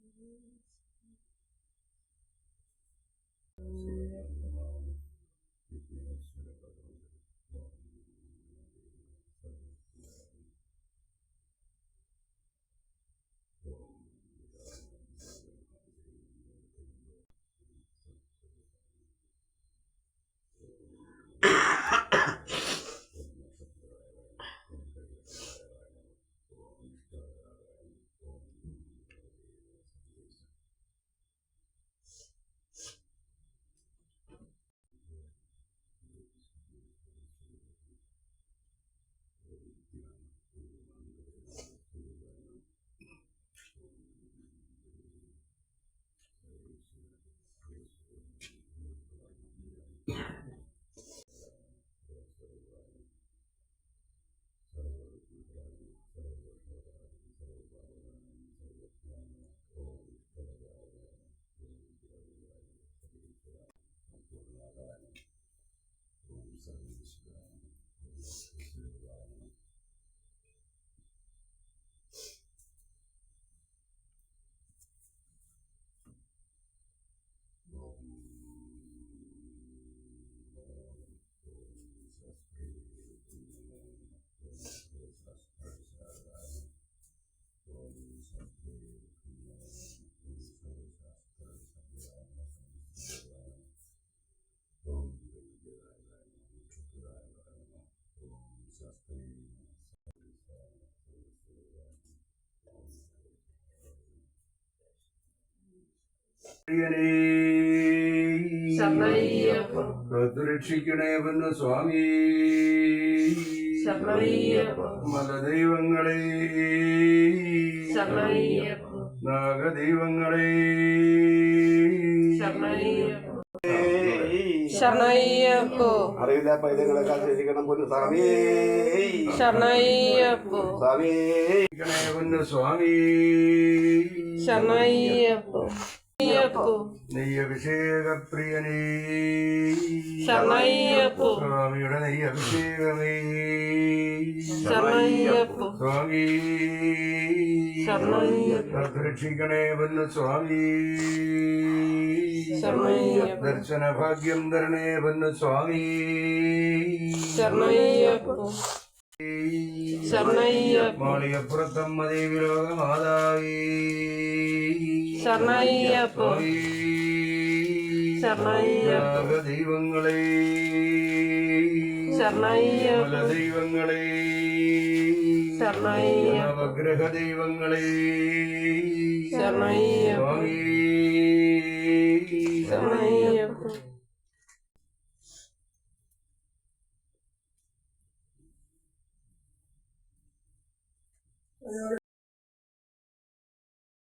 ശരണയ്യപ്പ കാത്തുരക്ഷിക്കണേ പൊന്നു സ്വാമി. മതദൈവങ്ങളെ. ശരണയ്യപ്പ നാഗദൈവങ്ങളെ. അറിയില്ല ശരണയ്യപ്പോ അറിവില്ല പൈതങ്ങളെ കാത്തിരിക്കണം പൊന്നു സ്വാമി. ശരണയ്യപ്പോ സ്വാമി. രക്ഷിക്കണേ പൊന്നു സ്വാമി. ശരണയ്യപ്പോ അയ്യപ്പോ നെയ്യഭിഷേകപ്രിയനേ. സ്വാമിയുടെ നെയ്യഭിഷേകമേ. സ്വാമി പൊന്നു സ്വാമി. ദർശന ഭാഗ്യം തരണേ പൊന്നു സ്വാമി. ശരണയ്യപ്പ ശരണയ്യപ്പ ദൈവങ്ങളെ ശരണയ്യ ദൈവങ്ങളെ ശരണയ്യ നവഗ്രഹ ദൈവങ്ങളെ ശരണയ്യപ്പ Lord,